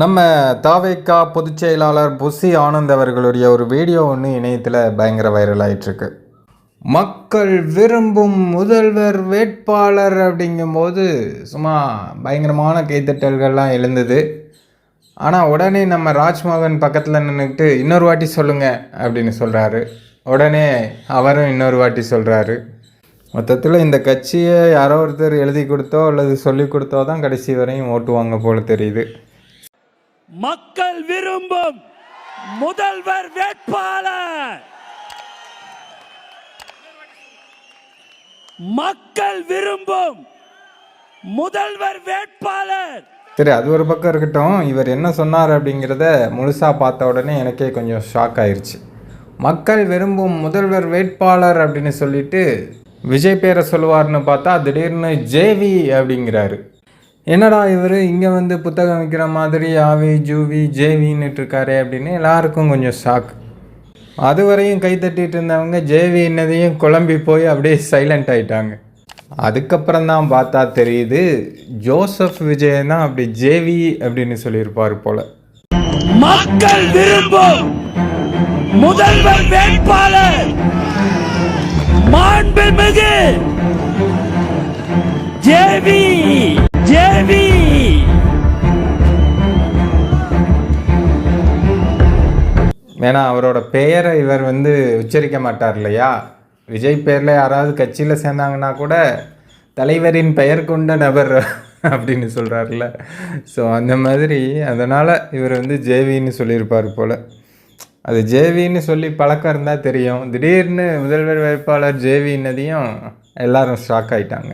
நம்ம தாவேக்கா பொதுச் செயலாளர் புசி ஆனந்த் அவர்களுடைய ஒரு வீடியோ ஒன்று இணையத்தில் பயங்கர வைரல் ஆயிட்டிருக்கு. மக்கள் விரும்பும் முதல்வர் வேட்பாளர் அப்படிங்கும்போது சும்மா பயங்கரமான கைத்தட்டல்கள்லாம் எழுந்தது. ஆனால் உடனே நம்ம ராஜ்மோகன் பக்கத்தில் நின்றுக்கிட்டு இன்னொரு வாட்டி சொல்லுங்கள் அப்படின்னு சொல்கிறாரு உடனே அவரும் இன்னொரு வாட்டி சொல்கிறாரு மொத்தத்தில் இந்த கட்சியை யாரோ ஒருத்தர் எழுதி கொடுத்தோ அல்லது சொல்லி கொடுத்தோ தான் கடைசி வரையும் ஓட்டுவாங்க போல் தெரியுது. மக்கள் விரும்பும் முதல்வர் வேட்பாளர். மக்கள் விரும்பும் முதல்வர் வேட்பாளர். சரி அது ஒரு பக்கம் இருக்கட்டும். இவர் என்ன சொன்னார் அப்படிங்கிறத முழுசாக பார்த்த உடனே எனக்கே கொஞ்சம் ஷாக் ஆயிடுச்சு மக்கள் விரும்பும் முதல்வர் வேட்பாளர் அப்படின்னு சொல்லிட்டு விஜய் பேரை சொல்லுவார்னு பார்த்தா திடீர்னு ஜேவி அப்படிங்கிறாரு. என்னடா இவர்? இங்கே வந்து புத்தகம் விற்கிற மாதிரி ஆவி ஜூவி ஜேவின்னுட்டு இருக்காரு அப்படின்னு எல்லாருக்கும் கொஞ்சம் ஷாக் அது வரையும் கை தட்டிட்டு இருந்தவங்க ஜேவி என்னதையும் குழம்பி போய் அப்படியே சைலண்ட் ஆயிட்டாங்க. அதுக்கப்புறம் தான் பார்த்தா தெரியுது ஜோசப் விஜயன் தான் அப்படி ஜேவி அப்படின்னு சொல்லியிருப்பார் போல. மக்கள் விரும்பும் முதல்வர் வேட்பாளர் மாண்புமிகு ஜேவி. ஏன்னா அவரோட பெயரை இவர் வந்து உச்சரிக்க மாட்டார் இல்லையா? விஜய் பேரில் யாராவது கட்சியில் சேர்ந்தாங்கன்னா கூட தலைவரின் பெயர் கொண்ட நபர் அப்படின்னு சொல்கிறாருல ஸோ அந்த மாதிரி அதனால் இவர் வந்து ஜேவின்னு சொல்லியிருப்பார் போல். அது ஜேவின்னு சொல்லி பழக்கம் இருந்தால் தெரியும். திடீர்னு முதல்வர் வேட்பாளர் ஜேவின்னதையும் எல்லாரும் ஷாக் ஆகிட்டாங்க